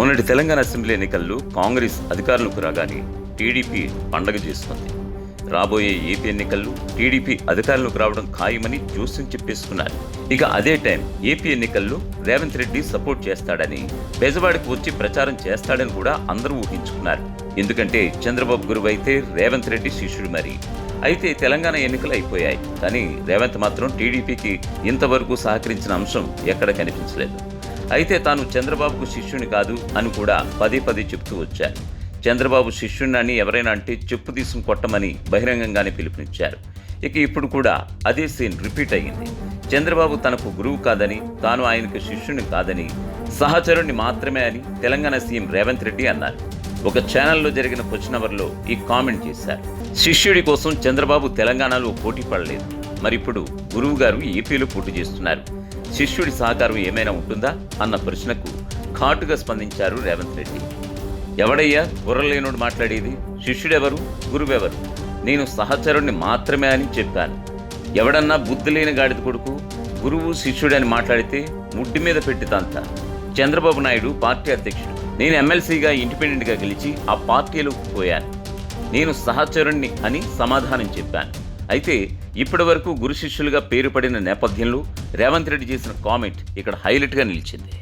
మొన్నటి తెలంగాణ అసెంబ్లీ ఎన్నికల్లో కాంగ్రెస్ అధికారంలోకి రాగానే టీడీపీ పండగ చేస్తుంది రాబోయే ఏపీ ఎన్నికల్లో టీడీపీ అధికారంలోకి రావడం ఖాయమని జోస్యం చెప్పేసుకున్నారు. ఇక అదే టైం ఏపీ ఎన్నికల్లో రేవంత్ రెడ్డి సపోర్ట్ చేస్తాడని బెజవాడకు వచ్చి ప్రచారం చేస్తాడని కూడా అందరూ ఊహించుకున్నారు. ఎందుకంటే చంద్రబాబు గురువు అయితే రేవంత్ రెడ్డి శిష్యుడు మరి. అయితే తెలంగాణ ఎన్నికలు అయిపోయాయి. కానీ రేవంత్ మాత్రం టీడీపీకి ఇంతవరకు సహకరించిన అంశం ఎక్కడ కనిపించలేదు. అయితే తాను చంద్రబాబుకు శిష్యుని కాదు అని కూడా పదే పదే చెప్తూ వచ్చారు. చంద్రబాబు శిష్యుణ్ణని అని ఎవరైనా అంటే చెప్పు తీసుకుని కొట్టమని బహిరంగంగానే పిలుపునిచ్చారు. ఇక ఇప్పుడు కూడా అదే సీన్ రిపీట్ అయ్యింది. చంద్రబాబు తనకు గురువు కాదని తాను ఆయనకు శిష్యుని కాదని సహచరుణ్ణి మాత్రమే అని తెలంగాణ సీఎం రేవంత్ రెడ్డి అన్నారు. ఒక ఛానల్లో జరిగిన క్వశ్చన్ అవర్లో ఈ కామెంట్ చేశారు. శిష్యుడి కోసం చంద్రబాబు తెలంగాణలో పోటీ పడలేదు. మరి ఇప్పుడు గురువు గారు ఏపీలో పోటీ చేస్తున్నారు. శిష్యుడి సహకారం ఏమైనా ఉంటుందా? అన్న ప్రశ్నకు ఘాటుగా స్పందించారు రేవంత్ రెడ్డి. ఎవడయ్యా? బుర్రలేనుడు మాట్లాడేది? శిష్యుడెవరు? గురువెవరు? నేను సహచరుణ్ణి మాత్రమే అని చెప్పాను. ఎవడన్నా బుద్ధి లేని గాడిద కొడుకు? గురువు శిష్యుడని మాట్లాడితే ముడ్డి మీద పెట్టితంత చంద్రబాబు నాయుడు పార్టీ అధ్యక్షుడు. నేను ఎమ్మెల్సీగా ఇండిపెండెంట్గా గెలిచి ఆ పార్టీలోకి పోయాను. నేను సహచరుణ్ణి అని సమాధానం చెప్పాను. అయితే ఇప్పటి వరకు గురు శిష్యులుగా పేరు పడిన నేపథ్యంలో రేవంత్ రెడ్డి చేసిన కామెంట్ ఇక్కడ హైలైట్గా నిలిచింది.